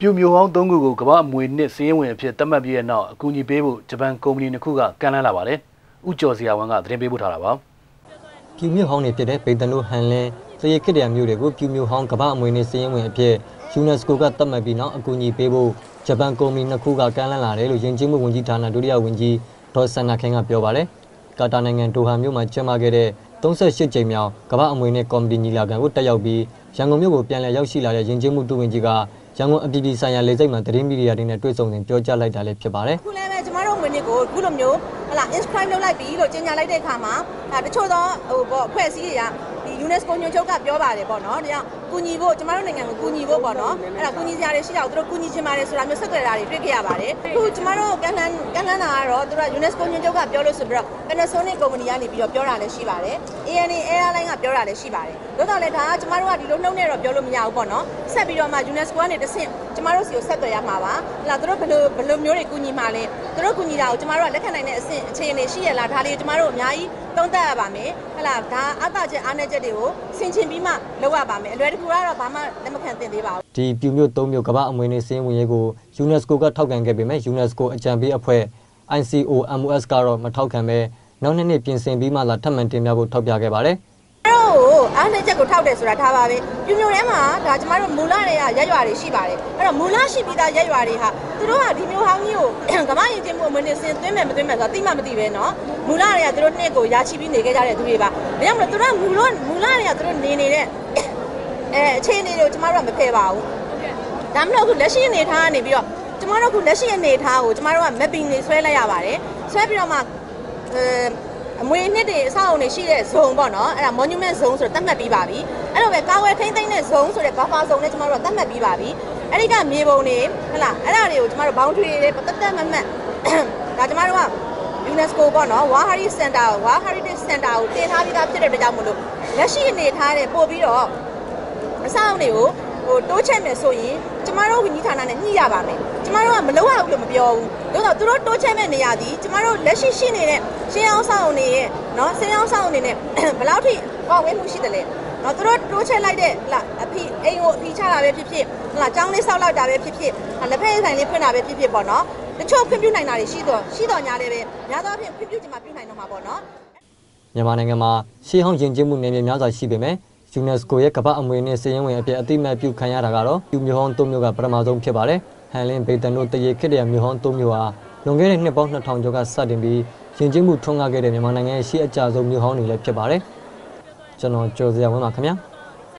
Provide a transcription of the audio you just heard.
ပြူမျိုးဟောင်း၃ခုကိုကမ္ဘာအမွေနှစ်စည်ရင်ဝင်အဖြစ်သတ်မှတ်ပြီးတဲ့နောက်အကူအညီပေးဖို့ဂျပန်ကုမ္ပဏီတစ်ခုကကမ်းလှမ်းလာပါတယ်။ဥကျော်စရာဝန်ကသတင်းပေးပို့ထားတာပါပြူမြို့ဟောင်းတွေဖြစ်တဲ့ဗေတန်တို့ဟန်လင်းသရေခေတ္တရာမြို့တွေကိုပြူမြို့ဟောင်းကမ္ဘာအမွေအနှစ်စည်ရင်ဝင်အဖြစ် UNESCO ကသတ်မှတ်ပြီးနောက်အကူအညီပေးဖို့ဂျပန်ကုမ္ပဏီနှစ်ခုကကမ်းလှမ်းလာတယ်လို့ယဉ်ကျေးမှုဝန်ကြီးဌာနဒုတိယဝန်ကြီးဒေါ်ဆန်နာခင်ကပြောပါတယ်။ကာတာနိုင်ငံဒိုဟာမြို့မှာကျင်းပခဲ့တဲ့38ကြိမ်မြောက်ကမ္ဘာအမွေအနှစ်ကော်မတီညီလာခံကိုတက်ရောက်ပြီးရန်ကုန်မြို့ကိုပြန်လည်ရောက်ရှိလာတဲ့ယဉ်ကျေးမှုတူဝင်ကြီးက ရန်ကုန်အပြည်ပြည်ဆိုင်ရာလေဆိပ်မှာသတင်းမီဒီယာတွေနဲ့တွေ့ဆုံစဉ်ပြောကြားလိုက်တာလည်းဖြစ်ပါတယ်။ခုလည်းပဲကျမတို့ဝင်နစ်ကိုခုလိုမျိုးဟလာ inscribe လုပ်လိုက်ပြီလို့ကြေညာလိုက်တဲ့အခါမှာဒါတချို့သောဟိုပေါ့အဖွဲ့အစည်းတွေကဒီ UNESCO ညွှန်ချုပ်ကပြောပါတယ်ပေါ့နော်ဒါကြောင့် ကူညီဖို့ကျမတို့နိုင်ငံကိုကူညီဖို့ပေါ့နော်အဲ့ဒါကူညီစရာတွေရှိတာကိုသူတို့ကူညီချင်ပါတယ်ဆိုတာမျိုးဆက်သွယ်တာတွေတွေ့ခဲ့ရပါတယ်အခုကျမတို့ကန်လန်းကန်လန်းတာကတော့သူတို့ UNESCO ညွှန်ချုပ်ကပြောလို့ဆိုပြီးတော့ Panasonic ကုမ္ပဏီကနေပြီးတော့ပြောတာလည်းရှိပါတယ် ANA Airline ကပြောတာလည်းရှိပါတယ်သို့တော်လည်းဒါကကျမတို့ကဒီလိုနှုတ်နဲ့တော့ပြောလို့မရဘူးပေါ့နော်ဆက်ပြီးတော့မှ UNESCO ကနေတစ်ဆင့်ကျမတို့စီကိုဆက်သွယ်ရမှာပါဟလာသူတို့ဘယ်လိုဘယ်လိုမျိုးတွေကူညီမှာလဲသူတို့ကူညီတာကိုကျမတို့ကလက်ခံနိုင်တဲ့အဆင့်အခြေအနေရှိရလားဒါလေးကိုကျမတို့အများကြီးသုံးသပ်ရပါမယ်ဟလာဒါအတားချက်အားနည်းချက်တွေကိုဆင်ခြင်ပြီးမှလုပ်ရပါမယ်အလွယ်တကူကတော့ဘာမှလက်မခံသင့်သေးပါဘူး ဒီပြူမြို့၃မြို့ကမ္ဘာအမွေအနှစ်စည်းဝင်ရေးကို UNESCO ကထောက်ခံခဲ့ပေမဲ့ UNESCO အကြံပေးအဖွဲ့ ICOMOS ကတော့မထောက်ခံပဲနောက်နှစ်နှစ်ပြင်ဆင်ပြီးမှသာထပ်မံတင်ပြဖို့ထောက်ပြခဲ့ပါတယ် အဲ့တော့အားနည်းချက်ကိုထောက်တယ်ဆိုတာထားပါပဲပြမျိုးထဲမှာဒါကျမတို့မူလတွေကရက်ရွာတွေရှိပါတယ်အဲ့တော့မူလရှိပြီးသားရက်ရွာတွေဟာသူတို့ကဒီမျိုးဟောင်းကြီးကိုကမ္ဘာရင်ကျင်းမှုအမွေနဲ့ဆင်သွင်းမယ်မသွင်းမယ်ဆိုတာသိမှမသိပဲเนาะမူလတွေကသူတို့နှစ်ကိုရာချီပြီးနေခဲ့ကြတဲ့သူတွေပါဒါကြောင့်မလို့သူတို့မူလမူလတွေကသူတို့နေနေတဲ့ အဲအခြေအနေတွေကိုကျမတို့ကမဖယ်ပါဘူးဒါမှမဟုတ်အခုလက်ရှိအနေထားကနေပြီးတော့ကျမတို့အခုလက်ရှိအနေထားကိုကျမတို့က mapping တွေဆွဲလိုက်ရပါတယ်ဆွဲပြီးတော့မှအဲအမွေနှစ်တွေအဆောက်အုံတွေရှိတဲ့ zone ပေါ့နော်အဲ့ဒါ monument zone ဆိုတော့သတ်မှတ်ပြီးပါပြီအဲ့တော့ပဲကာဝယ်ထိမ့်သိမ့်တဲ့ zone ဆိုတဲ့ buffer zone နဲ့ကျမတို့ကသတ်မှတ်ပြီးပါပြီအဲ့ဒီကမြေပုံတွေဟဟလားအဲ့ဒါတွေကိုကျမတို့ boundary တွေတတ်တတ်မတ်မတ်ဒါကျမတို့က UNESCO ပေါ့နော် World Heritage Center World Heritage Center ကိုတင်ထားပြီးသားဖြစ်တဲ့အတွက်ကြောင့်မလို့လက်ရှိအနေထားတဲ့ပို့ပြီးတော့ အဆောက်အုံတွေကိုဟိုတိုးချက်မယ်ဆိုရင်ကျမတို့ဝန်ကြီးဌာနနဲ့ညှိရပါမယ်ကျမတို့ကမလုပ်ရဘူးလို့မပြောဘူးဒါတော့သူတို့တိုးချက်မဲ့နေရာဒီကျမတို့လက်ရှိရှိနေတဲ့ရှင်းအောင်ဆောင်အုံတွေရဲ့နော်ဆင်းအောင်ဆောင်အုံတွေနဲ့ဘယ်လောက်ထိဟောဝဲမှုရှိတယ်လဲနော်သူတို့တိုးချက်လိုက်တဲ့ဟလာအဖိအိမ်ကိုအဖိချတာပဲဖြစ်ဖြစ်ဟလာចောင်းလေးဆောက်လိုက်တာပဲဖြစ်ဖြစ်လက်ဖက်ရည်ဆိုင်လေးဖွင့်တာပဲဖြစ်ဖြစ်ပေါ့နော်တချို့ခွင့်ပြုနိုင်တာတွေရှိတော့ရှိတော့ညာလည်းပဲများသောအားဖြင့်ခွင့်ပြုချင်မှပြုနိုင်တော့မှာပေါ့နော်မြန်မာနိုင်ငံမှာရှေးဟောင်းယဉ်ကျေးမှုနယ်မြေများစွာရှိပေမဲ့ UNESCO ရဲ့ကမ္ဘာအမွေအနှစ်စည်ရင်ဝင်အဖြစ်အတိအမှတ်ပြုခံရတာကတော့ပြူမျိုးဟောင်း၃မြို့ကပထမဆုံးဖြစ်ပါတယ်။ဟန်လင်းဘေတန်တို့တရေခေတ္တရာမျိုးဟောင်း၃မြို့ဟာလွန်ခဲ့တဲ့နှစ်ပေါင်း2000ကျော်ကစတင်ပြီးယဉ်ကျေးမှုထွန်းကားခဲ့တဲ့မြန်မာနိုင်ငံရဲ့ရှေးအကြဆုံးမြို့ဟောင်းတွေလည်းဖြစ်ပါတယ်။ကျွန်တော်ကျော်စရာဝင်းပါခင်ဗျာ။